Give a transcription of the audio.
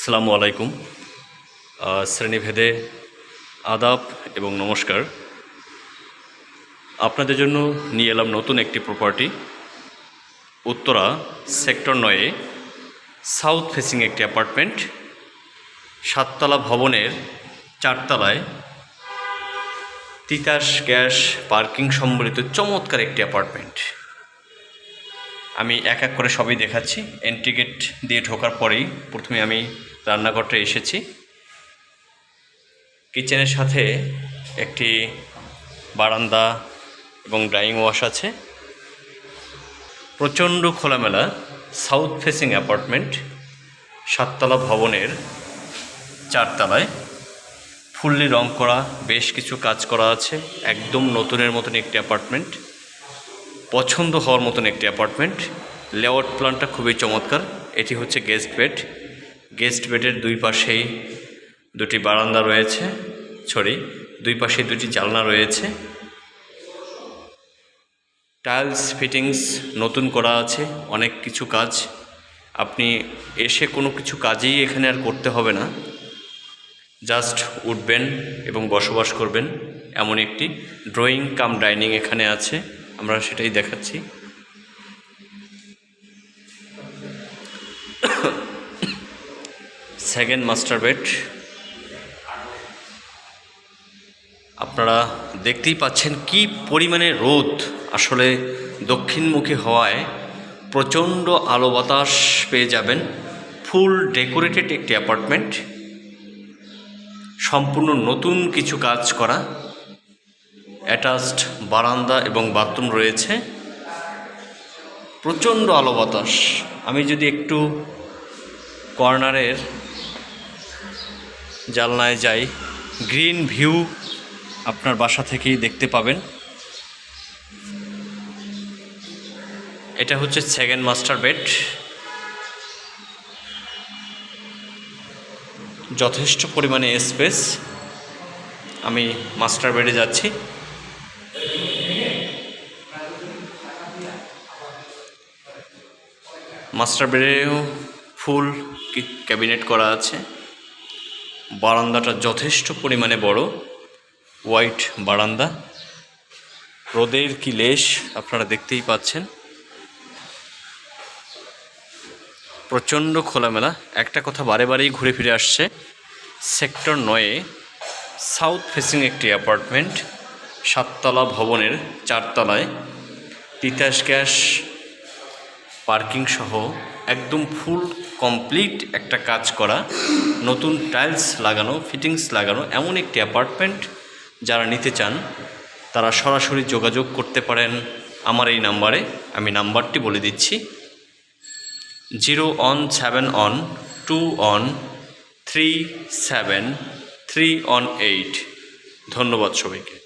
আসসালামু আলাইকুম। শ্রেণীভেদে আদাব এবং নমস্কার। আপনাদের জন্য নিয়ে এলাম নতুন একটি প্রপার্টি উত্তরা সেক্টর নয়ে সাউথ ফেসিং একটি অ্যাপার্টমেন্ট সাততলা ভবনের চারতলায় তিতাস গ্যাস পার্কিং সম্বলিত চমৎকার একটি অ্যাপার্টমেন্ট আমি এক এক করে সবই দেখাচ্ছি। এন্ট্রি গেট দিয়ে ঢোকার পরেই প্রথমে আমি রান্নাঘরটা এসেছি। কিচেনের সাথে একটি বারান্দা এবং ড্রাইং ওয়াশ আছে। প্রচণ্ড খোলামেলা সাউথ ফেসিং অ্যাপার্টমেন্ট সাততলা ভবনের চারতলায় ফুললি রং করা, বেশ কিছু কাজ করা আছে। একদম নতুনের মতন একটি অ্যাপার্টমেন্ট পছন্দ হওয়ার মতন একটি অ্যাপার্টমেন্ট লেআউট প্ল্যানটা খুবই চমৎকার। এটি হচ্ছে গেস্ট বেড গেস্ট বেডের দুই পাশেই দুটি বারান্দা রয়েছে। সরি দুই পাশে দুটি জানলা রয়েছে। টাইলস ফিটিংস নতুন করা আছে। অনেক কিছু কাজ। আপনি এসে কোনো কিছু কাজেই এখানে আর করতে হবে না। জাস্ট উঠবেন এবং বসবাস করবেন। এমন একটি ড্রয়িং কাম ডাইনিং এখানে আছে। আমরা সেটাই দেখাচ্ছি। সেকেন্ড মাস্টার বেড আপনারা দেখতেই পাচ্ছেন কি পরিমাণে রোদ আসলে দক্ষিণমুখী হওয়ায় প্রচণ্ড আলো বাতাস পেয়ে যাবেন। ফুল ডেকোরেটেড একটি অ্যাপার্টমেন্ট। সম্পূর্ণ নতুন কিছু কাজ করা। অ্যাটাচড বারান্দা এবং বাথরুম রয়েছে। প্রচণ্ড আলো বাতাস। আমি যদি একটু কর্নারের জানলায় যাই, গ্রিন ভিউ আপনার বাসা থেকেই দেখতে পাবেন। এটা হচ্ছে সেকেন্ড মাস্টার বেড। যথেষ্ট পরিমাণে স্পেস। আমি মাস্টার বেডে যাচ্ছি। মাস্টার বেডেও ফুল ক্যাবিনেট করা আছে। বারান্দাটা যথেষ্ট পরিমাণে বড়, হোয়াইট বারান্দা। রোদের কি লেশ আপনারা দেখতেই পাচ্ছেন। প্রচণ্ড খোলামেলা, একটা কথা বারে বারেই ঘুরে ফিরে আসছে। সেক্টর নয়ে, সাউথ ফেসিং একটি অ্যাপার্টমেন্ট, সাততলা ভবনের চারতলায়। তিতাস গ্যাস পার্কিং সহ একদম ফুল কমপ্লিট একটা কাজ করা, নতুন টাইলস লাগানো, ফিটিংস লাগানো, এমন একটি অ্যাপার্টমেন্ট যারা নিতে চান, তারা সরাসরি যোগাযোগ করতে পারেন আমার এই নাম্বারে। আমি নাম্বারটি বলে দিচ্ছি। Zero one seven one two one three seven three one eight. ধন্যবাদ সবাইকে।